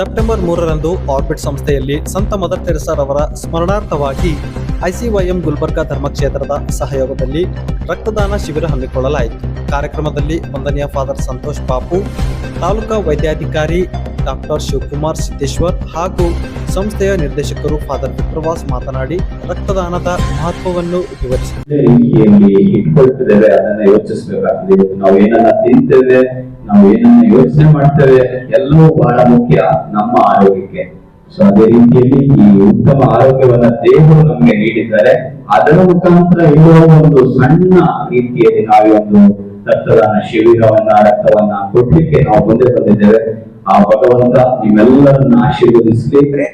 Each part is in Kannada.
ಸೆಪ್ಟೆಂಬರ್ ಮೂರರಂದು ಆರ್ಬಿಟ್ ಸಂಸ್ಥೆಯಲ್ಲಿ ಸಂತ ಮದರ್ ತೆರೆಸಾರವರ ಸ್ಮರಣಾರ್ಥವಾಗಿ ಐಸಿವೈಎಂ ಗುಲ್ಬರ್ಗಾ ಧರ್ಮಕ್ಷೇತ್ರದ ಸಹಯೋಗದಲ್ಲಿ ರಕ್ತದಾನ ಶಿಬಿರ ಹಮ್ಮಿಕೊಳ್ಳಲಾಯಿತು. ಕಾರ್ಯಕ್ರಮದಲ್ಲಿ ವಂದನೀಯ ಫಾದರ್ ಸಂತೋಷ್ ಬಾಪು, ತಾಲೂಕಾ ವೈದ್ಯಾಧಿಕಾರಿ ಡಾಕ್ಟರ್ ಶಿವಕುಮಾರ್ ಸಿದ್ದೇಶ್ವರ್ ಹಾಗೂ ಸಂಸ್ಥೆಯ ನಿರ್ದೇಶಕರು ಫಾದರ್ ವಿಪ್ರವಾಸ್ ಮಾತನಾಡಿ, ರಕ್ತದಾನದ ಮಹತ್ವವನ್ನು ವಿವರಿಸಿದರು. ನಾವು ಏನನ್ನ ಯೋಚನೆ ಮಾಡ್ತೇವೆ, ಎಲ್ಲವೂ ಬಹಳ ಮುಖ್ಯ ನಮ್ಮ ಆರೋಗ್ಯಕ್ಕೆ. ಸೊ ಅದೇ ರೀತಿಯಲ್ಲಿ ಈ ಉತ್ತಮ ಆರೋಗ್ಯವನ್ನ ದೇವರು ನಮಗೆ ನೀಡಿದ್ದಾರೆ. ಅದರ ಮುಖಾಂತರ ಇರುವ ಒಂದು ಸಣ್ಣ ರೀತಿಯಲ್ಲಿ ನಾವು ಈ ಒಂದು ರಕ್ತದಾನ ಶಿಬಿರವನ್ನ, ರಕ್ತವನ್ನ ಕೊಡ್ಲಿಕ್ಕೆ ನಾವು ಮುಂದೆ ಬಂದಿದ್ದೇವೆ. ಆ ಭಗವಂತ ನಿಮ್ಮೆಲ್ಲರನ್ನ ಆಶೀರ್ವದಿಸಲಿ.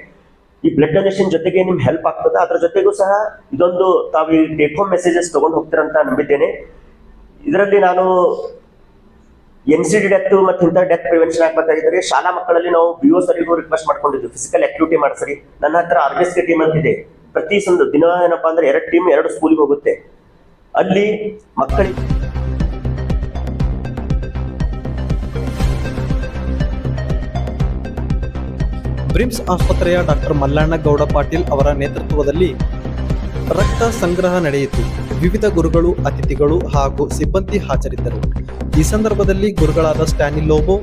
ಈ ಬ್ಲಡ್ ಡೊನೇಷನ್ ಜೊತೆಗೆ ನಿಮ್ ಹೆಲ್ಪ್ ಆಗ್ತದೆ? ಅದ್ರ ಜೊತೆಗೂ ಸಹ ಇದೊಂದು ತಾವು ಟೇಕ್ ಹೋಮ್ ಮೆಸೇಜಸ್ ತಗೊಂಡು ಹೋಗ್ತೀರಂತ ನಂಬಿದ್ದೇನೆ. ಇದರಲ್ಲಿ ನಾನು ಎನ್ ಸಿ ಡಿ ಡೆತ್ ಮತ್ತು ಇಂಥ ಡೆತ್ ಪ್ರಿವೆನ್ಷನ್ ಆಗ್ಬೇಕಾಗಿದ್ರೆ ಶಾಲಾ ಮಕ್ಕಳಲ್ಲಿ ನಾವು ಬಿ ಓ ಸರಿಗೂ ರಿಕ್ವೆಸ್ಟ್ ಮಾಡ್ಕೊಂಡಿದ್ವಿ. ಫಿಸಿಕಲ್ ಆಕ್ಟಿವಿಟಿ ಮಾಡಿಸ್ರಿ. ನನ್ನ ಹತ್ರ ಆರ್ ಎಸ್ ಕೆ ಟೀಮ್ ಅಂತ ಇದೆ ಪ್ರತಿ ಸಂದು ದಿನ ಏನಪ್ಪಾ ಅಂದ್ರೆ ಎರಡು ಟೀಮ್ ಎರಡು ಸ್ಕೂಲಿಗೆ ಹೋಗುತ್ತೆ. ಅಲ್ಲಿ ಮಕ್ಕಳಿಗೆ ಬ್ರಿಮ್ಸ್ ಆಸ್ಪತ್ರೆಯ ಡಾಕ್ಟರ್ ಮಲ್ಲಣ್ಣ ಗೌಡ ಪಾಟೀಲ್ ಅವರ ನೇತೃತ್ವದಲ್ಲಿ ರಕ್ತ ಸಂಗ್ರಹ ನಡೆಯಿತು. ವಿವಿಧ ಗುರುಗಳು, ಅತಿಥಿಗಳು ಹಾಗೂ ಸಿಬ್ಬಂದಿ ಹಾಜರಿದ್ದರು. ಈ ಸಂದರ್ಭದಲ್ಲಿ ಗುರುಗಳಾದ ಸ್ಟ್ಯಾನಿ ಲೋಬೋ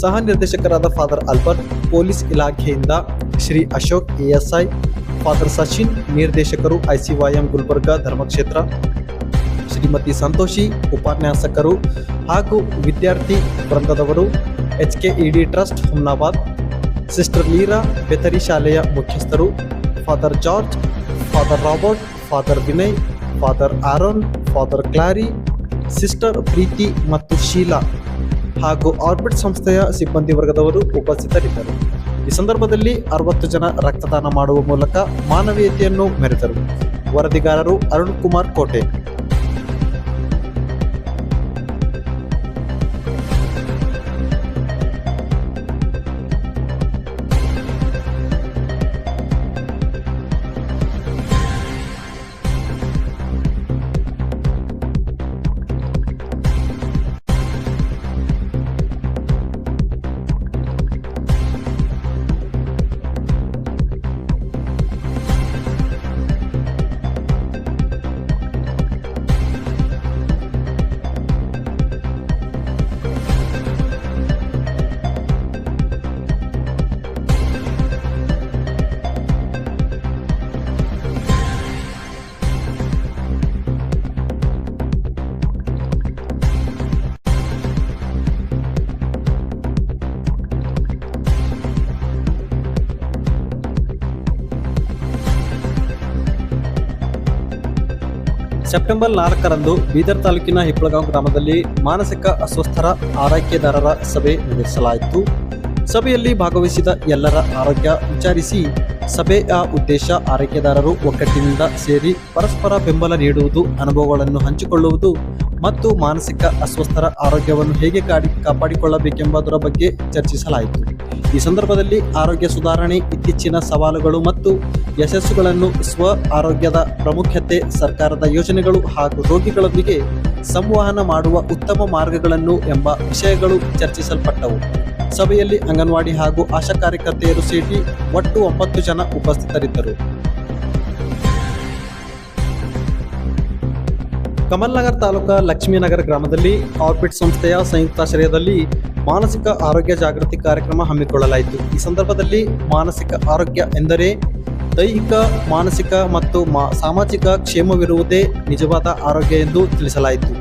ಸಹ ನಿರ್ದೇಶಕರಾದ ಫಾದರ್ ಅಲ್ಬರ್ಟ್ ಪೊಲೀಸ್ ಇಲಾಖೆಯಿಂದ ಶ್ರೀ ಅಶೋಕ್ ಎಎಸ್ಐ, ಫಾದರ್ ಸಚಿನ್, ನಿರ್ದೇಶಕರು ಐಸಿವೈಎಂ ಗುಲ್ಬರ್ಗಾ ಧರ್ಮಕ್ಷೇತ್ರ, ಶ್ರೀಮತಿ ಸಂತೋಷಿ, ಉಪನ್ಯಾಸಕರು ಹಾಗೂ ವಿದ್ಯಾರ್ಥಿ ವೃಂದದವರು, H K ED trust Humnabad, sister Leera, Bethany ಶಾಲೆಯ ಮುಖ್ಯಸ್ಥರು, father George, father Robert, father Vinay, father Aaron, father Clary sister Preethi ಮತ್ತು ಶೀಲಾ ಹಾಗೂ ಆರ್ಬಿಟ್ ಸಂಸ್ಥೆಯ ಸಿಬ್ಬಂದಿ ವರ್ಗದವರು ಉಪಸ್ಥಿತರಿದ್ದರು. ಈ ಸಂದರ್ಭದಲ್ಲಿ ಅರವತ್ತು ಜನ ರಕ್ತದಾನ ಮಾಡುವ ಮೂಲಕ ಮಾನವೀಯತೆಯನ್ನು ಮೆರೆದರು. ವರದಿಗಾರರು ಅರುಣ್ ಕುಮಾರ್ ಕೋಟೆ. ಸೆಪ್ಟೆಂಬರ್ ನಾಲ್ಕರಂದು ಬೀದರ್ ತಾಲೂಕಿನ ಹಿಪ್ಪಳಗಾಂವ್ ಗ್ರಾಮದಲ್ಲಿ ಮಾನಸಿಕ ಅಸ್ವಸ್ಥರ ಆರೈಕೆದಾರರ ಸಭೆ ನಡೆಸಲಾಯಿತು. ಸಭೆಯಲ್ಲಿ ಭಾಗವಹಿಸಿದ ಎಲ್ಲರ ಆರೋಗ್ಯ ವಿಚಾರಿಸಿ ಸಭೆಯ ಉದ್ದೇಶ ಆರೈಕೆದಾರರು ಒಗ್ಗಟ್ಟಿನಿಂದ ಸೇರಿ ಪರಸ್ಪರ ಬೆಂಬಲ ನೀಡುವುದು, ಅನುಭವಗಳನ್ನು ಹಂಚಿಕೊಳ್ಳುವುದು ಮತ್ತು ಮಾನಸಿಕ ಅಸ್ವಸ್ಥರ ಆರೋಗ್ಯವನ್ನು ಹೇಗೆ ಕಾಡಿ, ಕಾಪಾಡಿಕೊಳ್ಳಬೇಕೆಂಬುದರ ಬಗ್ಗೆ ಚರ್ಚಿಸಲಾಯಿತು. ಈ ಸಂದರ್ಭದಲ್ಲಿ ಆರೋಗ್ಯ ಸುಧಾರಣೆ, ಇತ್ತೀಚಿನ ಸವಾಲುಗಳು ಮತ್ತು ಯಶಸ್ಸುಗಳನ್ನು ಸ್ವ ಆರೋಗ್ಯದ ಪ್ರಾಮುಖ್ಯತೆ, ಸರ್ಕಾರದ ಯೋಜನೆಗಳು ಹಾಗೂ ರೋಗಿಗಳೊಂದಿಗೆ ಸಂವಹನ ಮಾಡುವ ಉತ್ತಮ ಮಾರ್ಗಗಳನ್ನು ಎಂಬ ವಿಷಯಗಳು ಚರ್ಚಿಸಲ್ಪಟ್ಟವು. ಸಭೆಯಲ್ಲಿ ಅಂಗನವಾಡಿ ಹಾಗೂ ಆಶಾ ಕಾರ್ಯಕರ್ತೆಯರು ಸೇರಿ ಒಟ್ಟು ಒಂಬತ್ತು ಜನ ಉಪಸ್ಥಿತರಿದ್ದರು. ಕಮಲ್ನಗರ್ ತಾಲೂಕಾ ಲಕ್ಷ್ಮೀನಗರ ಗ್ರಾಮದಲ್ಲಿ ಆರ್ಬಿಟ್ ಸಂಸ್ಥೆಯ ಸಂಯುಕ್ತಾಶ್ರಯದಲ್ಲಿ ಮಾನಸಿಕ ಆರೋಗ್ಯ ಜಾಗೃತಿ ಕಾರ್ಯಕ್ರಮ ಹಮ್ಮಿಕೊಳ್ಳಲಾಯಿತು. ಈ ಸಂದರ್ಭದಲ್ಲಿ ಮಾನಸಿಕ ಆರೋಗ್ಯ ಎಂದರೆ ದೈಹಿಕ, ಮಾನಸಿಕ ಮತ್ತು ಸಾಮಾಜಿಕ ಕ್ಷೇಮವಿರುವುದೇ ನಿಜವಾದ ಆರೋಗ್ಯ ಎಂದು ತಿಳಿಸಲಾಯಿತು.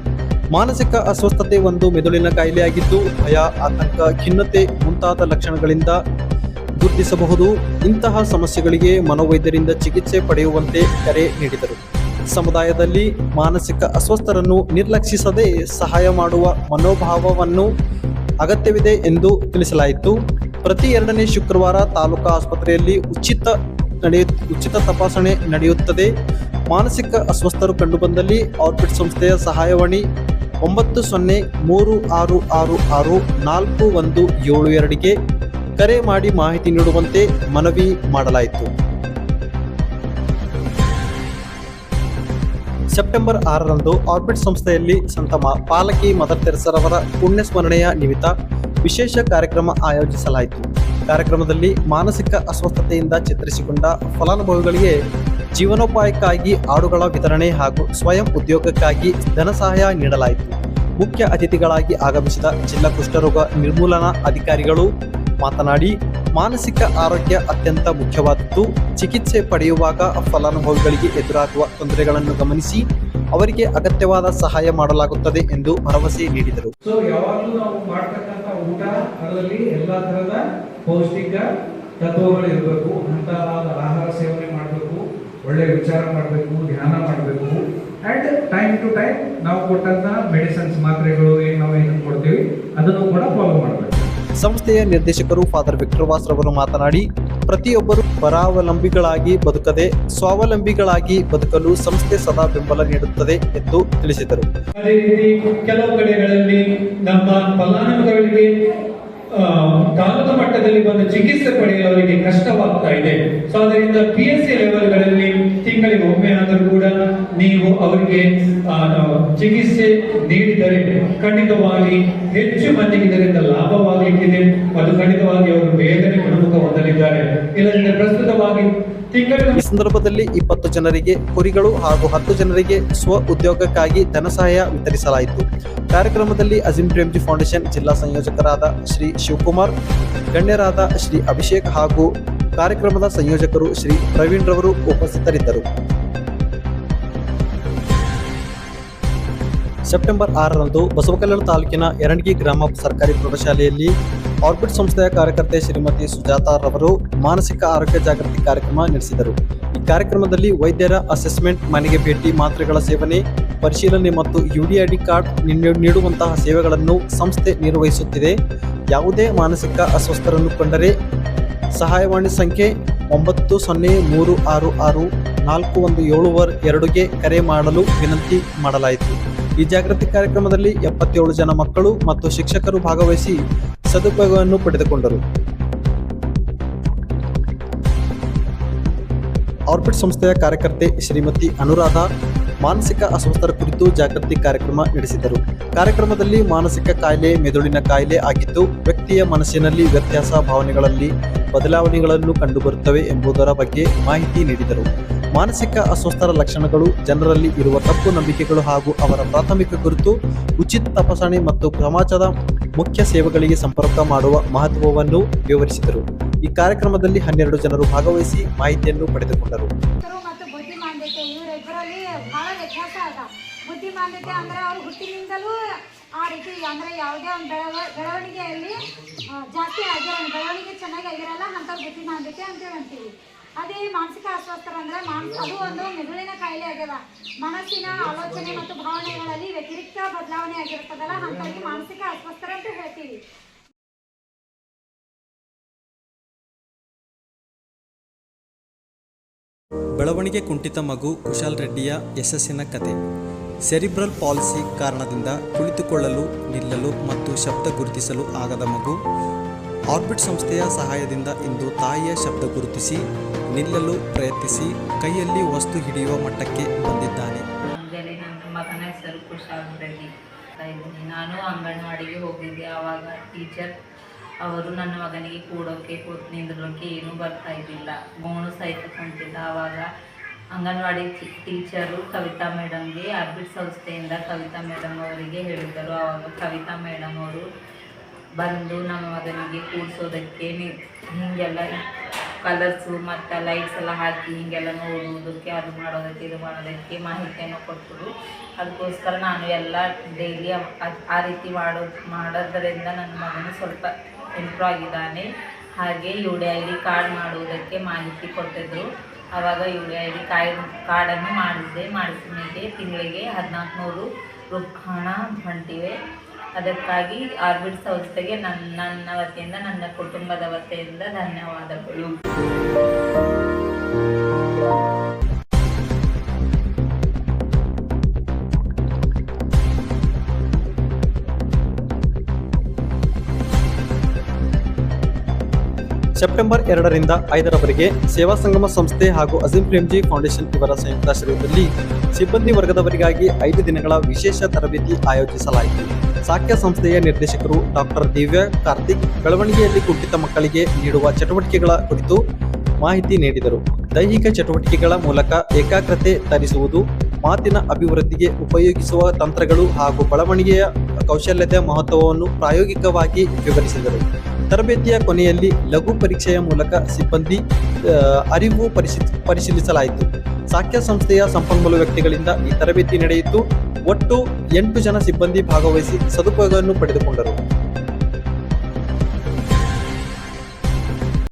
ಮಾನಸಿಕ ಅಸ್ವಸ್ಥತೆ ಒಂದು ಮೆದುಳಿನ ಕಾಯಿಲೆಯಾಗಿದ್ದು ಭಯ, ಆತಂಕ, ಖಿನ್ನತೆ ಮುಂತಾದ ಲಕ್ಷಣಗಳಿಂದ ಗುರುತಿಸಬಹುದು. ಇಂತಹ ಸಮಸ್ಯೆಗಳಿಗೆ ಮನೋವೈದ್ಯರಿಂದ ಚಿಕಿತ್ಸೆ ಪಡೆಯುವಂತೆ ಕರೆ ನೀಡಿದರು. ಸಮುದಾಯದಲ್ಲಿ ಮಾನಸಿಕ ಅಸ್ವಸ್ಥರನ್ನು ನಿರ್ಲಕ್ಷಿಸದೆ ಸಹಾಯ ಮಾಡುವ ಮನೋಭಾವವನ್ನು ಅಗತ್ಯವಿದೆ ಎಂದು ತಿಳಿಸಲಾಯಿತು. ಪ್ರತಿ ಎರಡನೇ ಶುಕ್ರವಾರ ತಾಲೂಕಾ ಆಸ್ಪತ್ರೆಯಲ್ಲಿ ಉಚಿತ ನಡೆಯು, ಉಚಿತ ತಪಾಸಣೆ ನಡೆಯುತ್ತದೆ. ಮಾನಸಿಕ ಅಸ್ವಸ್ಥರು ಕಂಡುಬಂದಲ್ಲಿ ಆರ್ಬಿಟ್ ಸಂಸ್ಥೆಯ ಸಹಾಯವಾಣಿ ಒಂಬತ್ತು ಸೊನ್ನೆ ಮೂರು ಆರು ಆರು ಆರು ನಾಲ್ಕು ಒಂದು ಏಳು ಎರಡಿಗೆ ಕರೆ ಮಾಡಿ ಮಾಹಿತಿ ನೀಡುವಂತೆ ಮನವಿ ಮಾಡಲಾಯಿತು. ಸೆಪ್ಟೆಂಬರ್ ಆರರಂದು ಆರ್ಬಿಟ್ ಸಂಸ್ಥೆಯಲ್ಲಿ ಸಂತ ಮಾ- ಪಾಲಕಿ ಮದರ್ ತೆರೆಸರವರ ಪುಣ್ಯ ಸ್ಮರಣೆಯ ನಿಮಿತ್ತ ವಿಶೇಷ ಕಾರ್ಯಕ್ರಮ ಆಯೋಜಿಸಲಾಯಿತು. ಕಾರ್ಯಕ್ರಮದಲ್ಲಿ ಮಾನಸಿಕ ಅಸ್ವಸ್ಥತೆಯಿಂದ ಚಿತ್ರಿಸಿಕೊಂಡ ಫಲಾನುಭವಿಗಳಿಗೆ ಜೀವನೋಪಾಯಕ್ಕಾಗಿ ಆಡುಗಳ ವಿತರಣೆ ಹಾಗೂ ಸ್ವಯಂ ಉದ್ಯೋಗಕ್ಕಾಗಿ ಧನ ಸಹಾಯ ನೀಡಲಾಯಿತು. ಮುಖ್ಯ ಅತಿಥಿಗಳಾಗಿ ಆಗಮಿಸಿದ ಜಿಲ್ಲಾ ಕುಷ್ಠರೋಗ ನಿರ್ಮೂಲನಾ ಅಧಿಕಾರಿಗಳು ಮಾತನಾಡಿ ಮಾನಸಿಕ ಆರೋಗ್ಯ ಅತ್ಯಂತ ಮುಖ್ಯವಾದದ್ದು. ಚಿಕಿತ್ಸೆ ಪಡೆಯುವಾಗ ಫಲಾನುಭವಿಗಳಿಗೆ ಎದುರಾಗುವ ತೊಂದರೆಗಳನ್ನು ಗಮನಿಸಿ ಅವರಿಗೆ ಅಗತ್ಯವಾದ ಸಹಾಯ ಮಾಡಲಾಗುತ್ತದೆ ಎಂದು ಭರವಸೆ ನೀಡಿದರು. ಯಾವಾಗಲೂ ನಾವು ಊಟ, ಅದರಲ್ಲಿ ಎಲ್ಲಾ ಪೌಷ್ಟಿಕ ತತ್ವಗಳು ಇರಬೇಕು. ಆಹಾರ ಸೇವನೆ ಮಾಡಬೇಕು, ಒಳ್ಳೆ ವಿಚಾರ ಮಾಡಬೇಕು, ಧ್ಯಾನ ಮಾಡಬೇಕು. ಅಂಡ್ ಟೈಮ್ ಟು ಟೈಮ್ ನಾವು ಕೊಟ್ಟಂತಹ ಮೆಡಿಸನ್ಸ್ ಮಾತ್ರೆಗಳು ಏನು ನಾವು ಏನನ್ನು ಕೊಡ್ತೀವಿ, ಅದನ್ನು ಕೂಡ ಫಾಲೋ ಮಾಡಬೇಕು. ಸಂಸ್ಥೆಯ ನಿರ್ದೇಶಕರು ಫಾದರ್ ವಿಕ್ಟರ್ ವಾಸ್ ರವರು ಮಾತನಾಡಿ, ಪ್ರತಿಯೊಬ್ಬರು ಪರಾವಲಂಬಿಗಳಾಗಿ ಬದುಕದೆ, ಸ್ವಾವಲಂಬಿಗಳಾಗಿ ಬದುಕಲು ಸಂಸ್ಥೆ ಸದಾ ಬೆಂಬಲ ನೀಡುತ್ತದೆ ಎಂದು ತಿಳಿಸಿದರು. ಕೆಲವು ಕಡೆಗಳಲ್ಲಿ ನಮ್ಮ ಫಲಾನುಭವಿಗಳಿಗೆ ತಾಲೂಕು ಮಟ್ಟದಲ್ಲಿ ಬಂದು ಚಿಕಿತ್ಸೆ ಪಡೆಯಲು ಅವರಿಗೆ ಕಷ್ಟವಾಗ್ತಾ ಇದೆ. ಸೊ ಅದರಿಂದ ಪಿ ಎಸ್ ಸಿ ಲೆವೆಲ್ಗಳಲ್ಲಿ ತಿಂಗಳಿಗೆ ಒಮ್ಮೆ ಆದರೂ ಕೂಡ ನೀವು ಅವರಿಗೆ ಚಿಕಿತ್ಸೆ ನೀಡಿದರೆ ಖಂಡಿತವಾಗಿ ಹೆಚ್ಚು ಮಂದಿಗೆ ಇದರಿಂದ ಲಾಭವಾಗಲಿಕ್ಕಿದೆ ಖಂಡಿತವಾಗಿ ಅವರು ವೇದನೆ ಹೊಂದಲಿದ್ದಾರೆ. ಇಲ್ಲದಿದ್ದರೆ ಪ್ರಸ್ತುತವಾಗಿ ಈ ಸಂದರ್ಭದಲ್ಲಿ ಇಪ್ಪತ್ತು ಜನರಿಗೆ ಕುರಿಗಳು ಹಾಗೂ ಹತ್ತು ಜನರಿಗೆ ಸ್ವ ಉದ್ಯೋಗಕ್ಕಾಗಿ ಧನ ಸಹಾಯ ವಿತರಿಸಲಾಯಿತು. ಕಾರ್ಯಕ್ರಮದಲ್ಲಿ ಅಜಿಂ ಪ್ರೇಮ್ಜಿ ಫೌಂಡೇಶನ್ ಜಿಲ್ಲಾ ಸಂಯೋಜಕರಾದ ಶ್ರೀ ಶಿವಕುಮಾರ್, ಗಣ್ಯರಾದ ಶ್ರೀ ಅಭಿಷೇಕ್ ಹಾಗೂ ಕಾರ್ಯಕ್ರಮದ ಸಂಯೋಜಕರು ಶ್ರೀ ಪ್ರವೀಣ್ ರವರು ಉಪಸ್ಥಿತರಿದ್ದರು. ಸೆಪ್ಟೆಂಬರ್ ಆರರಂದು ಬಸವಕಲ್ಯಾಣ ತಾಲೂಕಿನ ಯರಣಗಿ ಗ್ರಾಮ ಸರ್ಕಾರಿ ಪ್ರೌಢಶಾಲೆಯಲ್ಲಿ ಆರ್ಬಿಟ್ ಸಂಸ್ಥೆಯ ಕಾರ್ಯಕರ್ತೆ ಶ್ರೀಮತಿ ಸುಜಾತಾ ರವರು ಮಾನಸಿಕ ಆರೋಗ್ಯ ಜಾಗೃತಿ ಕಾರ್ಯಕ್ರಮ ನಡೆಸಿದರು. ಈ ಕಾರ್ಯಕ್ರಮದಲ್ಲಿ ವೈದ್ಯರ ಅಸೆಸ್ಮೆಂಟ್, ಮನೆಗೆ ಭೇಟಿ, ಮಾತ್ರೆಗಳ ಸೇವನೆ, ಪರಿಶೀಲನೆ ಮತ್ತು ಯುಡಿಐಡಿ ಕಾರ್ಡ್ ನೀಡುವಂತಹ ಸೇವೆಗಳನ್ನು ಸಂಸ್ಥೆ ನಿರ್ವಹಿಸುತ್ತಿದೆ. ಯಾವುದೇ ಮಾನಸಿಕ ಅಸ್ವಸ್ಥರನ್ನು ಕಂಡರೆ ಸಹಾಯವಾಣಿ ಸಂಖ್ಯೆ ಒಂಬತ್ತು ಸೊನ್ನೆ ಮೂರು ಆರು ಆರು ನಾಲ್ಕು ಒಂದು ಏಳು ಎರಡುಗೆ ಕರೆ ಮಾಡಲು ವಿನಂತಿ ಮಾಡಲಾಯಿತು. ಈ ಜಾಗೃತಿ ಕಾರ್ಯಕ್ರಮದಲ್ಲಿ ಎಪ್ಪತ್ತೇಳು ಜನ ಮಕ್ಕಳು ಮತ್ತು ಶಿಕ್ಷಕರು ಭಾಗವಹಿಸಿ ಸದುಪಯೋಗವನ್ನು ಪಡೆದುಕೊಂಡರು. ಆರ್ಬಿಟ್ ಸಂಸ್ಥೆಯ ಕಾರ್ಯಕರ್ತೆ ಶ್ರೀಮತಿ ಅನುರಾಧ ಮಾನಸಿಕ ಅಸ್ವಸ್ಥರ ಕುರಿತು ಜಾಗೃತಿ ಕಾರ್ಯಕ್ರಮ ನಡೆಸಿದರು. ಕಾರ್ಯಕ್ರಮದಲ್ಲಿ ಮಾನಸಿಕ ಕಾಯಿಲೆ, ಮೆದುಳಿನ ಕಾಯಿಲೆ ಆಗಿದ್ದು, ವ್ಯಕ್ತಿಯ ಮನಸ್ಸಿನಲ್ಲಿ ವ್ಯತ್ಯಾಸ, ಭಾವನೆಗಳಲ್ಲಿ ಬದಲಾವಣೆಗಳನ್ನು ಕಂಡುಬರುತ್ತವೆ ಎಂಬುದರ ಬಗ್ಗೆ ಮಾಹಿತಿ ನೀಡಿದರು. ಮಾನಸಿಕ ಅಸ್ವಸ್ಥರ ಲಕ್ಷಣಗಳು, ಜನರಲ್ಲಿ ಇರುವ ತಪ್ಪು ನಂಬಿಕೆಗಳು ಹಾಗೂ ಅವರ ಪ್ರಾಥಮಿಕ ಕುರಿತು ಉಚಿತ ತಪಾಸಣೆ ಮತ್ತು ಸಮಾಜದ ಮುಖ್ಯ ಸೇವೆಗಳಿಗೆ ಸಂಪರ್ಕ ಮಾಡುವ ಮಹತ್ವವನ್ನು ವಿವರಿಸಿದರು. ಈ ಕಾರ್ಯಕ್ರಮದಲ್ಲಿ ಹನ್ನೆರಡು ಜನರು ಭಾಗವಹಿಸಿ ಮಾಹಿತಿಯನ್ನು ಪಡೆದುಕೊಂಡರು. ಅಂದ್ರೆ ಹುಟ್ಟಿನಿಂದಲೂ ಆ ರೀತಿ ಅಂದರೆ ಯಾವುದೇ ಒಂದು ಬೆಳವ, ಬೆಳವಣಿಗೆಯಲ್ಲಿ ಜಾಸ್ತಿ ಆಗಿರೋ ಬೆಳವಣಿಗೆ ಚೆನ್ನಾಗಿ ಆಗಿರಲ್ಲ, ಅಂಥವ್ರು ಬುದ್ಧಿಮಾಂದ್ಯತೆ ಅಂತೇಳಿ ಅಂತೀವಿ. ಅದೇ ಮಾನಸಿಕ ಅಸ್ವಸ್ಥರ ಅಂದ್ರೆ ಮಾನಸ ಅದು ಒಂದು ಮೆದುಳಿನ ಕಾಯಿಲೆ ಆಗ್ಯದ. ಮನಸ್ಸಿನ ಆಲೋಚನೆ ಮತ್ತು ಭಾವನೆಗಳಲ್ಲಿ ವ್ಯತಿರಿಕ್ತ ಬದಲಾವಣೆ ಆಗಿರ್ತದಲ್ಲ, ಹಾಗಾಗಿ ಮಾನಸಿಕ ಅಸ್ವಸ್ಥರ ಅಂತ ಹೇಳ್ತೀವಿ. ಬೆಳವಣಿಗೆ ಕುಂಠಿತ ಮಗು ಕುಶಾಲ್ ರೆಡ್ಡಿಯ ಯಶಸ್ಸಿನ ಕತೆ. ಸೆರಿಬ್ರಲ್ ಪಾಲಿಸಿ ಕಾರಣದಿಂದ ಕುಳಿತುಕೊಳ್ಳಲು, ನಿಲ್ಲಲು ಮತ್ತು ಶಬ್ದ ಗುರುತಿಸಲು ಆಗದ ಮಗು ಆರ್ಬಿಟ್ ಸಂಸ್ಥೆಯ ಸಹಾಯದಿಂದ ಇಂದು ತಾಯಿಯ ಶಬ್ದ ಗುರುತಿಸಿ, ನಿಲ್ಲಲು ಪ್ರಯತ್ನಿಸಿ, ಕೈಯಲ್ಲಿ ವಸ್ತು ಹಿಡಿಯುವ ಮಟ್ಟಕ್ಕೆ ಬಂದಿದ್ದಾನೆ. ಮಗನ ಹೆಸರು ನಾನು ಅಂಗನವಾಡಿಗೆ ಹೋಗಿದ್ದೆ. ಆವಾಗ ಟೀಚರ್ ಅವರು ನನ್ನ ಮಗನಿಗೆ ಕೂಡೋಕೆ, ಕೂತ್ ನಿಂದಿರೋಕೆ ಏನೂ ಬರ್ತಾ ಇದ್ದಿಲ್ಲ. ಗೋಣು ಸಹಿತ ಕಂಡಿಲ್ಲ ಆವಾಗ ಅಂಗನವಾಡಿ ಟೀಚರು ಕವಿತಾ ಮೇಡಮ್ಗೆ ಅರ್ಬಿಟ್ ಸಂಸ್ಥೆಯಿಂದ ಕವಿತಾ ಮೇಡಮ್ ಅವರಿಗೆ ಹೇಳಿದ್ದರು. ಆವಾಗ ಕವಿತಾ ಮೇಡಮ್ ಅವರು ಬಂದು ನಮ್ಮ ಮಗನಿಗೆ ಕೂಡಿಸೋದಕ್ಕೆ ಹೀಗೆಲ್ಲ ಕಲರ್ಸು ಮತ್ತು ಲೈಟ್ಸ್ ಎಲ್ಲ ಹಾಕಿ ಹೀಗೆಲ್ಲ ನೋಡುವುದಕ್ಕೆ, ಅದು ಮಾಡೋದಕ್ಕೆ, ಇದು ಮಾಡೋದಕ್ಕೆ ಮಾಹಿತಿಯನ್ನು ಕೊಟ್ಟರು ಅದಕ್ಕೋಸ್ಕರ ನಾನು ಎಲ್ಲ ಡೈಲಿ ಆ ರೀತಿ ಮಾಡೋ ಮಾಡೋದರಿಂದ ನನ್ನ ಮಗನು ಸ್ವಲ್ಪ ಇಂಪ್ರೂವ್ ಆಗಿದ್ದಾನೆ. ಹಾಗೆ U D I D card ಮಾಡುವುದಕ್ಕೆ ಮಾಹಿತಿ ಕೊಟ್ಟಿದ್ದರು ಆವಾಗ U D I D card ಕಾರ್ಡನ್ನು ಮಾಡಿಸಿದೆ ಮಾಡಿಸಿದ ಮೇಲೆ ತಿಂಗಳಿಗೆ ಹದಿನಾಲ್ಕು ನೂರು ಹಣ ಹೊಂಟಿವೆ ಅದಕ್ಕಾಗಿ ಆರ್ಬಿಟ್ ಸಂಸ್ಥೆಗೆ ನನ್ನ ನನ್ನ ವತಿಯಿಂದ ನನ್ನ ಕುಟುಂಬದ ವತಿಯಿಂದ ಧನ್ಯವಾದಗಳು. ಸೆಪ್ಟೆಂಬರ್ ಎರಡರಿಂದ ಐದರವರೆಗೆ ಸೇವಾ ಸಂಗಮ ಸಂಸ್ಥೆ ಹಾಗೂ ಅಜಿಂ ಪ್ರೇಮ್ಜಿ ಫೌಂಡೇಶನ್ ಇವರ ಸಂಯುಕ್ತಾಶ್ರಯದಲ್ಲಿ ಸಿಬ್ಬಂದಿ ವರ್ಗದವರಿಗಾಗಿ ಐದು ದಿನಗಳ ವಿಶೇಷ ತರಬೇತಿ ಆಯೋಜಿಸಲಾಯಿತು. ಸಾಕ್ಯ ಸಂಸ್ಥೆಯ ನಿರ್ದೇಶಕರು ಡಾಕ್ಟರ್ ದಿವ್ಯ, ಕಾರ್ತಿಕ್ ಬೆಳವಣಿಗೆಯಲ್ಲಿ ಕುಂಠಿತ ಮಕ್ಕಳಿಗೆ ನೀಡುವ ಚಟುವಟಿಕೆಗಳ ಕುರಿತು ಮಾಹಿತಿ ನೀಡಿದರು. ದೈಹಿಕ ಚಟುವಟಿಕೆಗಳ ಮೂಲಕ ಏಕಾಗ್ರತೆ ತರಿಸುವುದು ಮಾತಿನ ಅಭಿವೃದ್ಧಿಗೆ ಉಪಯೋಗಿಸುವ ತಂತ್ರಗಳು ಹಾಗೂ ಬೆಳವಣಿಗೆಯ ಕೌಶಲ್ಯದ ಮಹತ್ವವನ್ನು ಪ್ರಾಯೋಗಿಕವಾಗಿ ವಿವರಿಸಿದರು. ತರಬೇತಿಯ ಕೊನೆಯಲ್ಲಿ ಲಘು ಪರೀಕ್ಷೆಯ ಮೂಲಕ ಸಿಬ್ಬಂದಿ ಅರಿವು ಪರಿಶೀ, ಪರಿಶೀಲಿಸಲಾಯಿತು. ಸಾಕ್ಯ ಸಂಸ್ಥೆಯ ಸಂಪನ್ಮೂಲ ವ್ಯಕ್ತಿಗಳಿಂದ ಈ ತರಬೇತಿ ನಡೆಯಿತು. ಒಟ್ಟು ಎಂಟು ಜನ ಸಿಬ್ಬಂದಿ ಭಾಗವಹಿಸಿ ಸದುಪಯೋಗವನ್ನು ಪಡೆದುಕೊಂಡರು.